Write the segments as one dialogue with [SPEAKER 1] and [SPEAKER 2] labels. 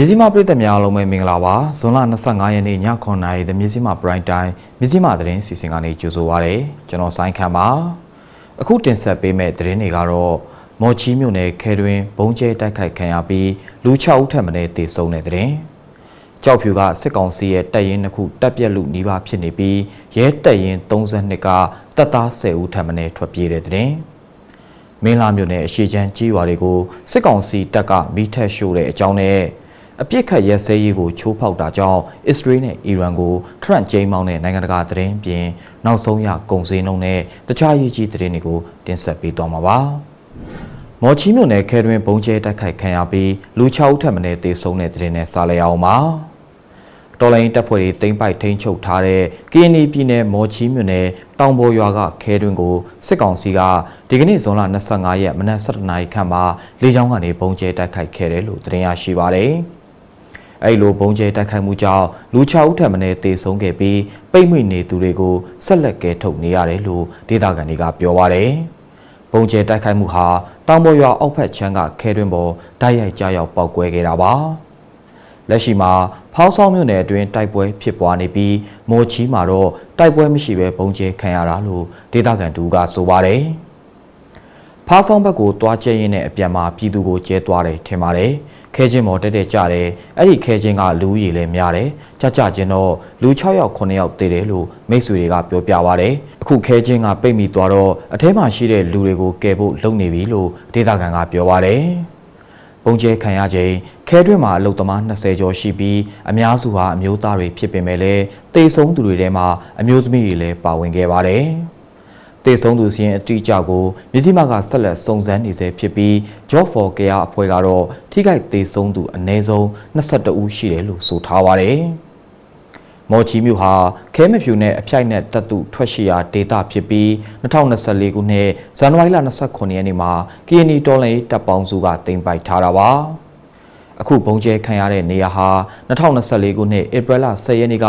[SPEAKER 1] မြစည်းမပြည်သက်များအားလုံးပဲမင်္ဂလာပါဇွန်လ25ရက်နေ့ည9:00နာရီသမြစည်းမ prime time မြစည်းမသတင်းစီစဉ်ကနေကြိုဆိုပါရစေကျွန်တော်ဆိုင်းခမ်းပါအခုတင်ဆက်ပေးမယ့်သတင်းတွေကတော့မော်ချီမြို့နယ်ခဲတွင်ဘုံကျဲတိုက်ခိုက်ခံရပြီးလူ6ဦးထပ်မံတေဆုံးတဲ့သတင်းကြောက်ဖြူကစစ်ကောင်စီရဲ့တပ်ရင်းတစ်ခုတပ်ပြက်လူနီးပါးဖြစ်နေပြီးရဲတပ်ရင်း32ကတပ်သား10ဦးထပ်မံထွက်ပြေးတဲ့သတင်းမင်းလာမြို့နယ်အရှိချမ်းကြီးရွာတွေကိုစစ်ကောင်စီတပ်ကမိထက်ရှို့တဲ့အကြောင်းနဲ့ အပြစ်ခတ်ရဲစဲရေးကိုချိုးဖောက်တာကြောင့်အစ္စရေးနဲ့အီရန်ကိုထရန့်ကျင်းမောင်းတဲ့နိုင်ငံတကာသတင်းပြင်နောက်ဆုံးရကုန်စည်နှုန်းနဲ့တခြားရေးကြီးသတင်းတွေကိုတင်ဆက်ပေးသွားမှာပါ။မော်ချီမြို့နယ်ခဲတွင်ဘုံကျဲတိုက်ခိုက်ခံရပြီးလူ6ဦးထပ်မံတေဆုံးတဲ့သတင်းနဲ့စာလဲအောင်ပါ။တော်လိုင်းတပ်ဖွဲ့တွေတိမ့်ပိုက်ထိန်းချုပ်ထားတဲ့ KNY ပြည်နယ်မော်ချီမြို့နယ်တောင်ပေါ်ရွာကခဲတွင်ကိုစစ်ကောင်စီကဒီကနေ့ဇွန်လ25ရက်မနက်7:00နာရီခန့်မှာလေကြောင်းကနေပုံကျဲတိုက်ခိုက်ခဲ့တယ်လို့သတင်းရရှိပါတယ်။ အဲ့လိုပုံကျဲတိုက်ခိုက်မှုကြောင့်လူ6ဦးထပ်မံတေဆုံးခဲ့ပြီးပိတ်မိနေသူတွေကိုဆက်လက်ကဲထုတ်နေရတယ်လို့ဒေသခံတွေကပြောပါတယ်။ပုံကျဲတိုက်ခိုက်မှုဟာတောင်ပေါ်ရွာအောက်ဖက်ချမ်းကခဲတွင်ပေါ်တိုက်ရိုက်ကြားရောက်ပောက်ကွဲခဲ့တာပါ။လက်ရှိမှာဖောင်းဆောင်မြို့နယ်အတွင်းတိုက်ပွဲဖြစ်ပွားနေပြီးမော်ချီမှာတော့တိုက်ပွဲမရှိဘဲပုံကျဲခံရတာလို့ဒေသခံတူကဆိုပါတယ်။ ဖောင်းဆောင်ဘက်ကိုတွားကျဲရင်းနဲ့အပြန်မှာပြည်သူကိုကျဲသွားတယ်ထင်ပါတယ်။ခဲချင်းမော်တက်တက်ကြတယ်။အဲ့ဒီခဲချင်းကလူကြီးလည်းများတယ်။ကြကြချင်းတော့လူ6ယောက်9ယောက်တည်တယ်လို့မိတ်ဆွေတွေကပြောပြပါတယ်။အခုခဲချင်းကပိတ်မိသွားတော့အထဲမှာရှိတဲ့လူတွေကိုကယ်ဖို့လုပ်နေပြီလို့ဒေသခံကပြောပါတယ်။ပုံကျဲခံရချိန်ခဲတွင်းမှာအလုတ်သမား20ကျော်ရှိပြီးအများစုဟာအမျိုးသားတွေဖြစ်ပေမဲ့လည်းတေဆုံးသူတွေထဲမှာအမျိုးသမီးတွေလည်းပါဝင်ခဲ့ပါတယ်။ တေဆုံးသူစီရင်အတိအကျကိုမြစည်းမကဆက်လက်စုံစမ်းနေဆဲဖြစ်ပြီး Job for Care အဖွဲ့ကတော့ထိခိုက်တေဆုံးသူအနည်းဆုံး22ဦးရှိတယ်လို့ဆိုထားပါတယ်။မော်ချီမြို့ဟာခဲမဖြူနဲ့အဖြိုက်နဲ့တပ်သူထွက်ရှိရာဒေသဖြစ်ပြီး2024ခုနှစ်ဇန်နဝါရီလ29ရက်နေ့မှာ KNY တော်လှန်ရေးတပ်ပေါင်းစုကတင်ပိုက်ထားတာပါ အခုဘုံကျဲခံရတဲ့နေရာဟာ2024ခုနှစ်ဧပြီလ10ရက်နေ့က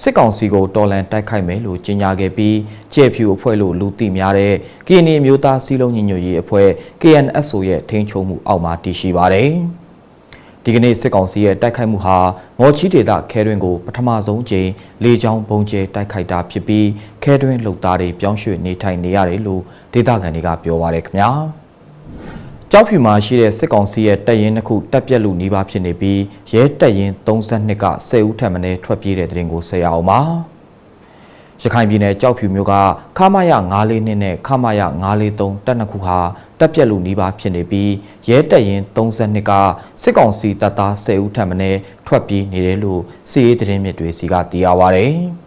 [SPEAKER 1] စစ်ကောင်စီကိုတော်လှန်တိုက်ခိုက်မယ်လို့ကြေညာခဲ့ပြီးကျဲဖြူအဖွဲ့လို့လူသိများတဲ့ KNY မျိုးသားစီးလုံးညီညွတ်ရေးအဖွဲ့ KNSO ရဲ့ထိန်းချုပ်မှုအောက်မှာတည်ရှိပါတယ်။ဒီကနေ့စစ်ကောင်စီရဲ့တိုက်ခိုက်မှုဟာမော်ချီဒေတာခဲတွင်ကိုပထမဆုံးကြိမ်လေကြောင်းပုံကျဲတိုက်ခိုက်တာဖြစ်ပြီးခဲတွင်လုံသားတွေပြောင်းရွှေ့နေထိုင်နေရတယ်လို့ဒေတာကန်တွေကပြောပါရခင်ဗျာ ကြောက်ဖြူမှာရှိတဲ့စစ်ကောင်စီရဲ့တပ်ရင်းတစ်ခုတပ်ပြက်လူနီးပါးဖြစ်နေပြီးရဲတပ်ရင်း32က10ဦးထပ်မံထွက်ပြေးတဲ့တဲ့ရင်ကိုဆက်ရအောင်ပါရခိုင်ပြည်နယ်ကြောက်ဖြူမြို့ကခမာယ942နဲ့ခမာယ943တပ်နှစ်ခုဟာတပ်ပြက်လူနီးပါးဖြစ်နေပြီးရဲတပ်ရင်32ကစစ်ကောင်စီတပ်သား10ဦးထပ်မံထွက်ပြေးနေတယ်လို့စီရေးသတင်းမြစ်တွေစီကသိရပါဗျ။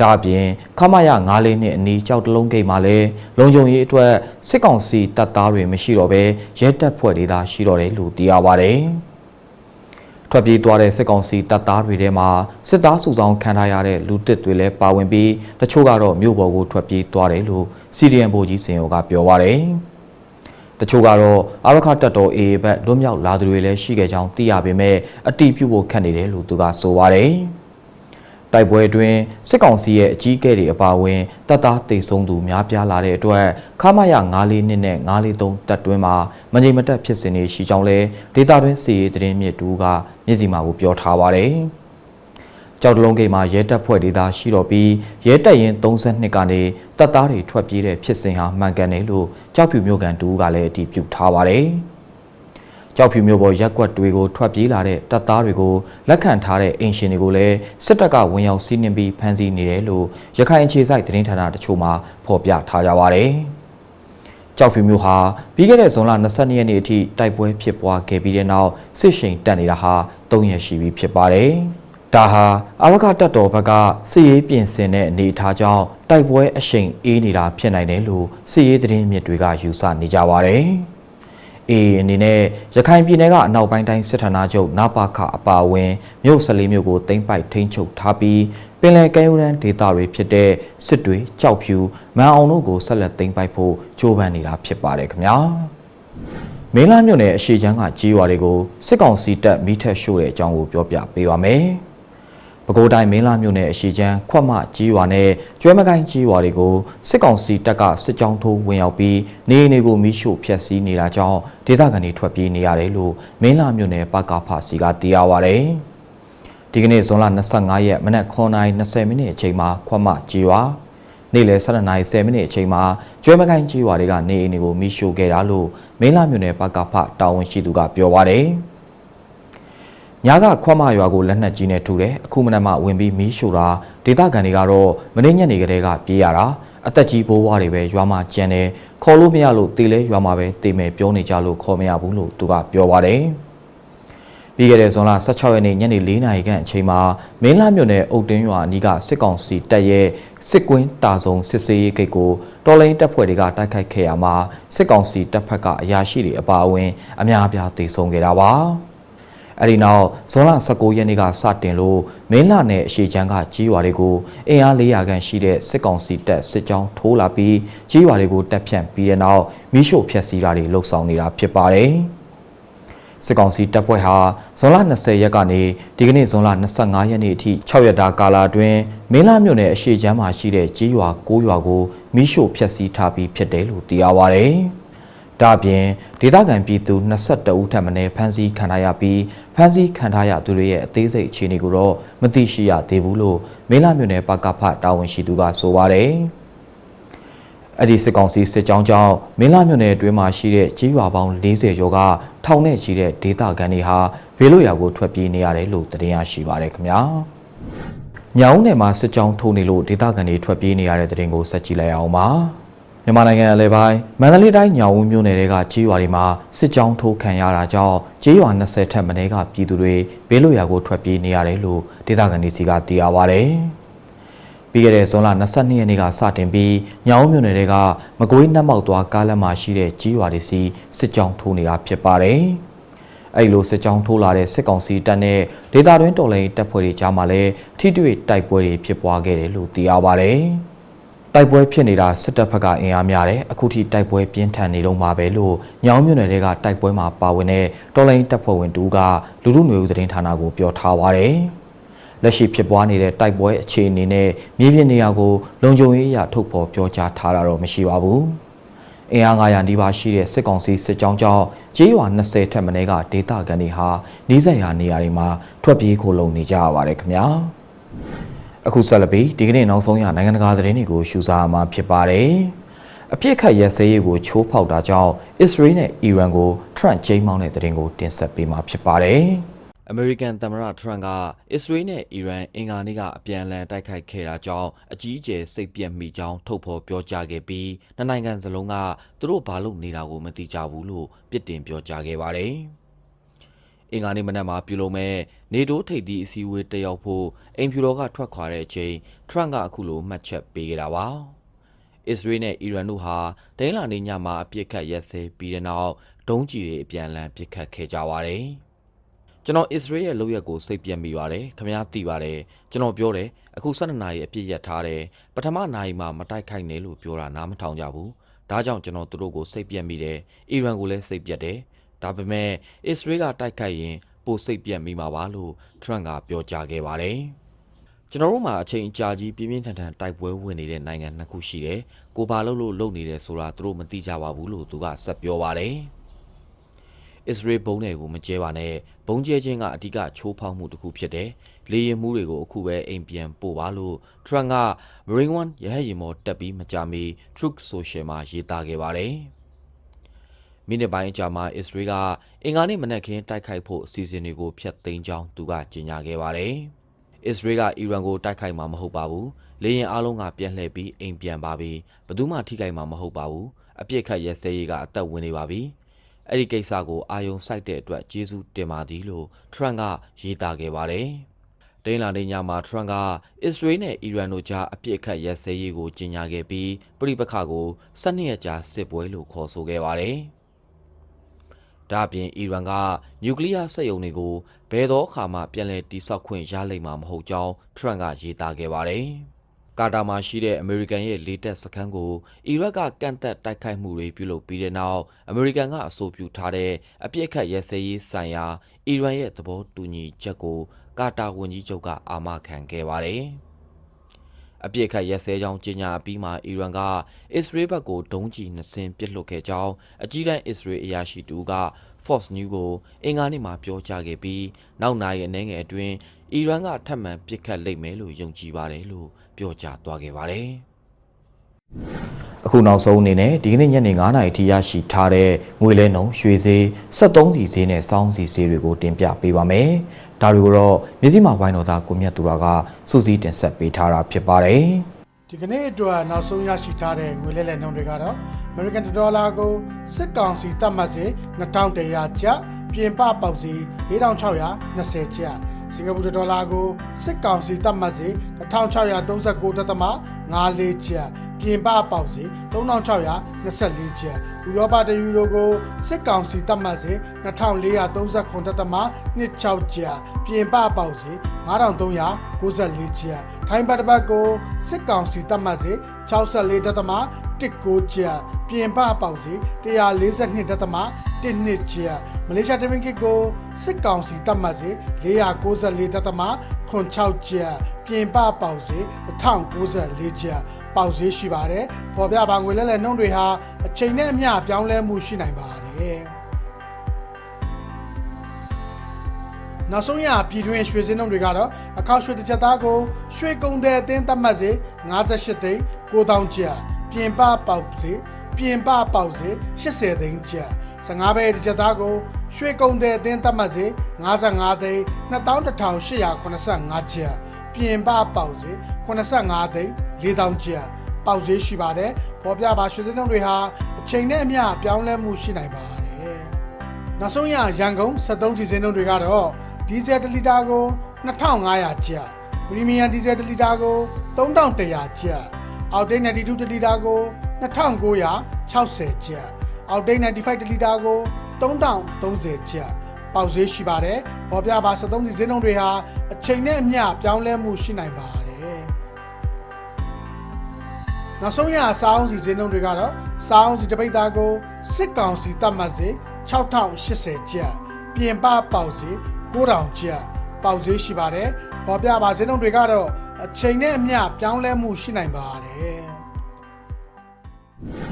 [SPEAKER 1] ဒါအပြင်ခမာယ94နဲ့အနီးကြောက်တလုံးဂိတ်မှာလည်းလုံခြုံရေးအတွက်စစ်ကောင်စီတပ်သားတွေမရှိတော့ဘဲရဲတပ်ဖွဲ့တွေသာရှိတော့တယ်လို့သိရပါဗျ။ထွက်ပြေးသွားတဲ့စစ်ကောင်စီတပ်သားတွေထဲမှာစစ်သားစုဆောင်ခံထားရတဲ့လူတစ်တွေလည်းပါဝင်ပြီးတချို့ကတော့မြို့ပေါ်ကိုထွက်ပြေးသွားတယ်လို့စီဒီအမ်ဗိုလ်ကြီးစင်ရောကပြောပါဗျ။တချို့ကတော့အာရခတပ်တော် AA ဘက်လွတ်မြောက်လာသူတွေလည်းရှိခဲ့ကြောင်းသိရပေမဲ့အတိပြုဖို့ခက်နေတယ်လို့သူကဆိုပါတယ်။ တိုက်ပွဲအတွင်းစစ်ကောင်စီရဲ့အကြီးအကဲတွေအပါအဝင်တပ်သားတေဆုံးသူများပြားလာတဲ့အတွက်ခမာယ94နှစ်နဲ့943တပ်တွင်းမှာမငြိမ်မသက်ဖြစ်စဉ်တွေရှိကြောင်းလဲဒေတာတွင်းစီရေးသတင်းမြစ်တူကမျက်စိမှာကိုပြောထားပါတယ်။ကြောက်တလုံးဂိတ်မှာရဲတပ်ဖွဲ့ဒေသရှိတော့ပြီးရဲတပ်ရင်32ကနေတပ်သားတွေထွက်ပြေးတဲ့ဖြစ်စဉ်ဟာမှန်ကန်တယ်လို့ကြောက်ဖြူမျိုးကန်တူကလည်းအတည်ပြုထားပါတယ်။ ကြောက်ဖြူမျိုးပေါ်ရက်ကွက်တွေကိုထွက်ပြေးလာတဲ့တပ်သားတွေကိုလက်ခံထားတဲ့အင်ရှင်တွေကိုလည်းစစ်တပ်ကဝင်ရောက်စီးနင်းပြီးဖမ်းဆီးနေတယ်လို့ရခိုင်အခြေစိုက်သတင်းဌာနတချို့မှဖော်ပြထားကြပါတယ်။ကြောက်ဖြူမျိုးဟာပြီးခဲ့တဲ့ဇွန်လ22ရက်နေ့အထိတိုက်ပွဲဖြစ်ပွားခဲ့ပြီးတဲ့နောက်စစ်ရှိန်တက်နေတာဟာ3ရက်ရှိပြီဖြစ်ပါတယ်။ဒါဟာအဝကတပ်တော်ဘက်ကစစ်ရေးပြင်ဆင်တဲ့အနေအထားကြောင့်တိုက်ပွဲအရှိန်အေးနေတာဖြစ်နိုင်တယ်လို့စစ်ရေးသတင်းမြစ်တွေကယူဆနေကြပါတယ်။ အေအနေနဲ့ရခိုင်ပြည်နယ်ကအနောက်ပိုင်းတိုင်းစစ်ဌာနချုပ်နပါခအပါအဝင်မြို့14မြို့ကိုတင်ပိုက်ထိန်းချုပ်ထားပြီးပင်လယ်ကမ်းရိုးတန်းဒေသတွေဖြစ်တဲ့စစ်တွေကြောက်ဖြူမန်အောင်တို့ကိုဆက်လက်တင်ပိုက်ဖို့ကြိုးပမ်းနေတာဖြစ်ပါတယ်ခင်ဗျာမင်းလာမြို့နယ်အရှိချမ်းကကြီးရွာတွေကိုစစ်ကောင်စီတပ်မိထက်ရှို့တဲ့အကြောင်းကိုပြောပြပေးပါမယ် ပဲခူးတိုင်းမင်းလာမြို့နယ်အရှိချမ်းခွတ်မကြီးရွာနဲ့ကျွဲမကိုင်းကြီးရွာတွေကိုစစ်ကောင်စီတပ်ကစစ်ကြောင်းထိုးဝင်ရောက်ပြီးနေအိမ်တွေကိုမိရှို့ဖျက်ဆီးနေတာကြောင့်ဒေသခံတွေထွက်ပြေးနေရတယ်လို့မင်းလာမြို့နယ်ပကဖစီကသိရပါဗျ။ဒီကနေ့ဇွန်လ25ရက်မနက်9:20မိနစ်အချိန်မှာခွတ်မကြီးရွာနေ့လယ်7:10မိနစ်အချိန်မှာကျွဲမကိုင်းကြီးရွာတွေကနေအိမ်တွေကိုမိရှို့ခဲ့တာလို့မင်းလာမြို့နယ်ပကဖတာဝန်ရှိသူကပြောပါတယ်။ ညကခွမရွာကိုလက်နက်ကြီးနဲ့ထုတယ်အခုမနက်မှဝင်ပြီးမီးရှို့တာဒေသခံတွေကတော့မင်းညက်နေကလေးကပြေးရတာအသက်ကြီးဘိုးဘွားတွေပဲရွာမှာကျန်တယ်ခေါ်လို့မရလို့တေလဲရွာမှာပဲတေမယ်ပြောနေကြလို့ခေါ်မရဘူးလို့သူကပြောပါတယ်ပြီးခဲ့တဲ့ဇွန်လ16ရက်နေ့ညနေ4နာရီခန့်အချိန်မှာမင်းလာမြို့နယ်အုတ်တင်းရွာအနီးကစစ်ကောင်စီတပ်ရဲ့စစ်ကွင်းတာဆုံစစ်စေးရေးဂိတ်ကိုတော်လိုင်းတပ်ဖွဲ့တွေကတိုက်ခိုက်ခဲ့ရမှာစစ်ကောင်စီတပ်ဖက်ကအရာရှိတွေအပါအဝင်အများအပြားတေဆုံးခဲ့တာပါ။ အဲဒီနောက်ဇွန်လ19ရက်နေ့ကစတင်လို့မင်းလာနယ်အရှိချမ်းကကြီးရွာတွေကိုအင်အား400ခန့်ရှိတဲ့စစ်ကောင်စီတပ်စစ်ကြောင်းထိုးလာပြီးကြီးရွာတွေကိုတပ်ဖြန့်ပြီးတဲ့နောက်မိရှို့ဖျက်ဆီးတာတွေလှုပ်ဆောင်နေတာဖြစ်ပါတယ်စစ်ကောင်စီတပ်ဖွဲ့ဟာဇွန်လ20ရက်ကနေဒီကနေ့ဇွန်လ25ရက်နေ့အထိ6ရက်တာကာလအတွင်းမင်းလာမြို့နယ်အရှိချမ်းမှာရှိတဲ့ကြီးရွာ9ရွာကိုမိရှို့ဖျက်ဆီးထားပြီးဖြစ်တယ်လို့သိရပါဗျ။ ဒါအပြင်ဒေသခံပြည်သူ22ဦးထပ်မံဖမ်းဆီးခံထားရပြီးဖမ်းဆီးခံထားရသူတွေရဲ့အသေးစိတ်အခြေအနေကိုတော့မသိရှိရသေးဘူးလို့မင်းလာမြို့နယ်ပကဖတာဝန်ရှိသူကဆိုပါတယ်။အဲ့ဒီစစ်ကောင်စီစစ်ကြောင်းကြောင့်မင်းလာမြို့နယ်အတွင်းမှာရှိတဲ့ကြီးရွာပေါင်း40ကျော်ကထောင်နဲ့ချီတဲ့ဒေသခံတွေဟာဘေးလွတ်ရာကိုထွက်ပြေးနေရတယ်လို့သတင်းရရှိပါတယ်ခင်ဗျာ။ညောင်နယ်မှာစစ်ကြောင်းထိုးနေလို့ဒေသခံတွေထွက်ပြေးနေရတဲ့သတင်းကိုဆက်ကြည့်လိုက်အောင်ပါ။ မြန်မာနိုင်ငံအလဲပိုင်းမန္တလေးတိုင်းညောင်ဦးမြို့နယ်တွေကကြေးရွာတွေမှာစစ်ကြောင်းထိုးခံရတာကြောင့်ကြေးရွာ20ထက်မနည်းကပြည်သူတွေဘေးလွတ်ရာကိုထွက်ပြေးနေရတယ်လို့ဒေသခံတွေစီကသိရပါဗျ။ပြီးခဲ့တဲ့ဇွန်လ22ရက်နေ့ကစတင်ပြီးညောင်ဦးမြို့နယ်တွေကမကွေးနှက်မောက်သွားကားလမ်းမှာရှိတဲ့ကြေးရွာတွေစီစစ်ကြောင်းထိုးနေတာဖြစ်ပါတယ်။အဲ့လိုစစ်ကြောင်းထိုးလာတဲ့စစ်ကောင်စီတပ်နဲ့ဒေသတွင်းတော်လှန်ရေးတပ်ဖွဲ့တွေကြားမှာလည်းထိတွေ့တိုက်ပွဲတွေဖြစ်ပွားခဲ့တယ်လို့သိရပါဗျ။ တိုက်ပွဲဖြစ်နေတာစစ်တပ်ဘက်ကအင်အားများတယ်အခုထိတိုက်ပွဲပြင်းထန်နေတော့မှာပဲလို့ညောင်မြို့နယ်တွေကတိုက်ပွဲမှာပါဝင်တဲ့တော်လိုင်းတပ်ဖွဲ့ဝင်တူကလူမှုမျိုးသတင်းဌာနကိုပြောထားပါတယ်လက်ရှိဖြစ်ပွားနေတဲ့တိုက်ပွဲအခြေအနေနဲ့မြေပြင်နေရာကိုလုံခြုံရေးအရထုတ်ဖော်ပြောကြားထားတာတော့မရှိပါဘူးအင်အား900နီးပါးရှိတဲ့စစ်ကောင်စီစစ်ကြောင်းကြောင့်ကျေးရွာ20ထက်မနည်းကဒေသခံတွေဟာနီးစပ်ရာနေရာတွေမှာထွက်ပြေးခိုလုံနေကြရပါတယ်ခင်ဗျာ အခုဆက်လက်ပြီးဒီကနေ့နောက်ဆုံးရနိုင်ငံတကာသတင်းတွေကိုရှုစားမှာဖြစ်ပါတယ်။အပြစ်ခတ်ရဲစဲရေးကိုချိုးဖောက်တာကြောင့်အစ္စရေးနဲ့အီရန်ကိုထရန့်ကျိမ်းမောင်းတဲ့သတင်းကိုတင်ဆက်ပေးမှာဖြစ်ပါတယ်။ American သမ္မတထရန့်ကအစ္စရေးနဲ့အီရန်အင်္ဂါနေ့ကအပြန်အလှန်တိုက်ခိုက်ခဲ့တာကြောင့်အကြီးအကျယ်စိတ်ပြက်မိကြောင်းထုတ်ဖော်ပြောကြားခဲ့ပြီးနှစ်နိုင်ငံစလုံးကသူတို့ဘာလို့နေတာကိုမသိကြဘူးလို့ပြစ်တင်ပြောကြားခဲ့ပါတယ်။ အင်္ဂါနေ့မနက်မှာပြုလုပ်မဲ့နေတိုးထိပ်သီးအစည်းအဝေးတက်ရောက်ဖို့အိမ်ဖြူတော်ကထွက်ခွာတဲ့အချိန်ထရန့်ကအခုလိုမှတ်ချက်ပေးခဲ့တာပါ။အစ္စရေးနဲ့အီရန်တို့ဟာဒိန်းလာနေညမှာအပြစ်ခတ်ရက်စဲပြီးတဲ့နောက်ဒုံးကျည်တွေအပြန်အလှန်ပစ်ခတ်ခဲ့ကြပါတယ်။ကျွန်တော်အစ္စရေးရဲ့လုပ်ရက်ကိုစိတ်ပြက်မိပါတယ်။ခမ ्या သိပါတယ်။ကျွန်တော်ပြောတယ်အခု12နာရီအပြစ်ရက်ထားတယ်။ပထမနာရီမှာမတိုက်ခိုက်နဲ့လို့ပြောတာနားမထောင်ကြဘူး။ဒါကြောင့်ကျွန်တော်တို့ကိုစိတ်ပြက်မိတယ်။အီရန်ကိုလည်းစိတ်ပြက်တယ်။ ဒါပေမဲ့အစ္စရေးကတိုက်ခိုက်ရင်ပိုစိတ်ပြတ်မိမှာပါလို့ထရန့်ကပြောကြားခဲ့ပါတယ်။ကျွန်တော်တို့မှာအချိန်ကြာကြီးပြင်းပြင်းထန်ထန်တိုက်ပွဲဝင်နေတဲ့နိုင်ငံနှစ်ခုရှိတယ်။ကိုပါလို့လို့လုပ်နေတယ်ဆိုတာသူတို့မသိကြပါဘူးလို့သူကဆက်ပြောပါတယ်။အစ္စရေးဘုံတွေကိုမကျဲပါနဲ့ဘုံကျဲခြင်းကအဓိကချိုးဖောက်မှုတစ်ခုဖြစ်တယ်။လေရင်မှုတွေကိုအခုပဲအိမ်ပြန်ပို့ပါလို့ထရန့်က Marine One ရဟတ်ယာဉ်မော်တက်ပြီးမကြမီ Truth Social မှာရေးသားခဲ့ပါတယ်။ မိနစ်ပိုင်းကြာမှအစ္စရေးကအင်္ဂါနေ့မနက်ခင်းတိုက်ခိုက်ဖို့အစီအစဉ်တွေကိုဖျက်သိမ်းကြောင်းသူကကြေညာခဲ့ပါတယ်။အစ္စရေးကအီရန်ကိုတိုက်ခိုက်မှာမဟုတ်ပါဘူး။လေယာဉ်အလုံးကပြန်လှည့်ပြီးအိမ်ပြန်ပါပြီ။ဘယ်သူမှထိခိုက်မှာမဟုတ်ပါဘူး။အပြစ်ခတ်ရဲစဲရေးကအသက်ဝင်နေပါပြီ။အဲ့ဒီကိစ္စကိုအာယုံစိုက်တဲ့အတွက်ကျေးဇူးတင်ပါသည်လို့ထရန့်ကရေးသားခဲ့ပါတယ်။ဒိန်းလာနေညမှာထရန့်ကအစ္စရေးနဲ့အီရန်တို့ကြားအပြစ်ခတ်ရဲစဲရေးကိုကြေညာခဲ့ပြီးပြိပခါကို၁၂ရက်ကြာစစ်ပွဲလို့ခေါ်ဆိုခဲ့ပါတယ်။ ဒါအပြင်အီရန်ကနျူကလ িয়ার စက်ရုံတွေကိုဘယ်တော့အခါမှပြန်လည်တိစောက်ခွင့်ရလိမ့်မှာမဟုတ်ကြောင်းထရန့်ကရေးသားခဲ့ပါတယ်။ကာတာမှာရှိတဲ့အမေရိကန်ရဲ့လေတပ်စခန်းကိုအီရတ်ကကန့်သက်တိုက်ခိုက်မှုတွေပြုလုပ်ပြီးတဲ့နောက်အမေရိကန်ကအဆိုပြုထားတဲ့အပြစ်အခတ်ရဲစဲရေးဆိုင်ရာအီရန်ရဲ့သဘောတူညီချက်ကိုကာတာဝန်ကြီးချုပ်ကအာမခံခဲ့ပါတယ်။ အပြစ်ခတ်ရက်စဲကြောင်းကြေညာအပြီးမှာအီရန်ကအစ္စရေးဘက်ကိုဒုံးကျည်နှစ်စင်းပစ်လွှတ်ခဲ့ကြောင်းအကြီးတန်းအစ္စရေးအရာရှိတူက Fox News ကိုအင်္ဂါနေ့မှာပြောကြားခဲ့ပြီးနောက်နိုင်ရဲ့အနေငယ်အတွင်းအီရန်ကထပ်မံပစ်ခတ်လိမ့်မယ်လို့ယုံကြည်ပါတယ်လို့ပြောကြားသွားခဲ့ပါတယ်။အခုနောက်ဆုံးအနေနဲ့ဒီကနေ့ညနေ9:00နာရီထိရရှိထားတဲ့ငွေလဲနှုန်းရွှေဈေး73စီဈေးနဲ့စောင်းစီဈေးတွေကိုတင်ပြပေးပါမယ်။ ဒါတွေကိုတော့မြစည်းမဝိုင်းတော်သားကိုမြတ်သူရာကစူးစီးတင်ဆက်ပေးထားတာဖြစ်ပါတယ်။
[SPEAKER 2] ဒီကနေ့အတွက်နောက်ဆုံးရရှိထားတဲ့ငွေလဲလှယ်နှုန်းတွေကတော့ American Dollar ကိုစစ်ကောင်စီတတ်မှတ်စေ2100ကျပ်ပြင်ပပေါက်စီ4620ကျပ် စင်ကာပူဒေါ်လာကိုစစ်ကောင်စီတတ်မှတ်စေ1639.54ကျပ်ပြင်ပပေါက်စီ3624ကျပ်ဥရောပတယူရိုကိုစစ်ကောင်စီတတ်မှတ်စေ2439.26ကျပ်ပြင်ပပေါက်စီ9394ကျပ်ထိုင်းဘတ်တစ်ပတ်ကိုစစ်ကောင်စီတတ်မှတ်စေ64.19ကျပ်ပြင်ပပေါက်စီ 142.12ကျပ်မလေးရှားတမင်ကစ်ကိုစစ်ကောင်စီတတ်မှတ်စေ494.86ကျပ်ပြင်ပပေါက်စီ1094ကျပ်ပေါက်ဈေးရှိပါတယ်။ပေါ်ပြပါငွေလဲလှယ်နှုန်းတွေဟာအချိန်နဲ့အမျှပြောင်းလဲမှုရှိနိုင်ပါတယ်။နောက်ဆုံးရပြည်တွင်းရွှေစင်းနှုန်းတွေကတော့အခောက်ရွှေတစ်ချက်သားကိုရွှေကုံတဲ့အသင်းသတ်မှတ်စေ58သိန်း9000ကျပ်ပြင်ပပေါက်စေပြင်ပပေါက်စေ80သိန်းကျပ် 15ဘဲတစ်ချက်သားကိုရွှေကုံတဲ့အသင်းသတ်မှတ်စေ55သိန်း2185ကျပ်ပြင်ပပေါက်စေ85သိန်း4000ကျပ်ပေါက်ဈေးရှိပါတယ်ပေါ်ပြပါရွှေစင်းနှုန်းတွေဟာအချိန်နဲ့အမျှပြောင်းလဲမှုရှိနိုင်ပါတယ်နောက်ဆုံးရရန်ကုန်73စီစင်းနှုန်းတွေကတော့ဒီဇယ်1လီတာကို2500ကျပ်ပရီမီယံဒီဇယ်1လီတာကို3100ကျပ်အောက်တိတ်92တလီတာကို2960ကျပ် အောက်တိတ်95တလီတာကို3030ကျပ်ပေါက်ဈေးရှိပါတယ်ပေါ်ပြပါ73စီစင်းနှုန်းတွေဟာအချိန်နဲ့အမျှပြောင်းလဲမှုရှိနိုင်ပါတယ်နောက်ဆုံးရစောင်းစီစင်းနှုန်းတွေကတော့စောင်းစီတပိတ်သားကိုစစ်ကောင်စီတတ်မှတ်စေ6080ကျပ်ပြင်ပပေါက်စေ9000ကျပ်ပေါက်ဈေးရှိပါတယ်ပေါ်ပြပါစင်းနှုန်းတွေကတော့အချိန်နဲ့အမျှပြောင်းလဲမှုရှိနိုင်ပါတယ်။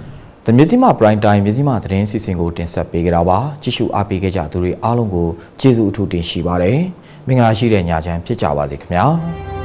[SPEAKER 1] တမြစီမပရိုင်တိုင်းမြစီမသတင်းစီစဉ်ကိုတင်ဆက်ပေးကြတာပါ။ကြည့်ရှုအားပေးခဲ့ကြသူတွေအားလုံးကိုကျေးဇူးအထူးတင်ရှိပါတယ်။မင်္ဂလာရှိတဲ့ညချမ်းဖြစ်ကြပါစေခင်ဗျာ။။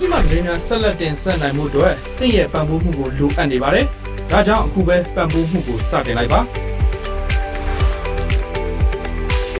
[SPEAKER 3] စိမှသတင်းများဆက်လက်တင်ဆက်နိုင်မှုအတွက်သင်ရဲ့ပံ့ပိုးမှုကိုလိုအပ်နေပါတယ်။ဒါကြောင့်အခုပဲပံ့ပိုးမှုကိုစတင်လိုက်ပါ။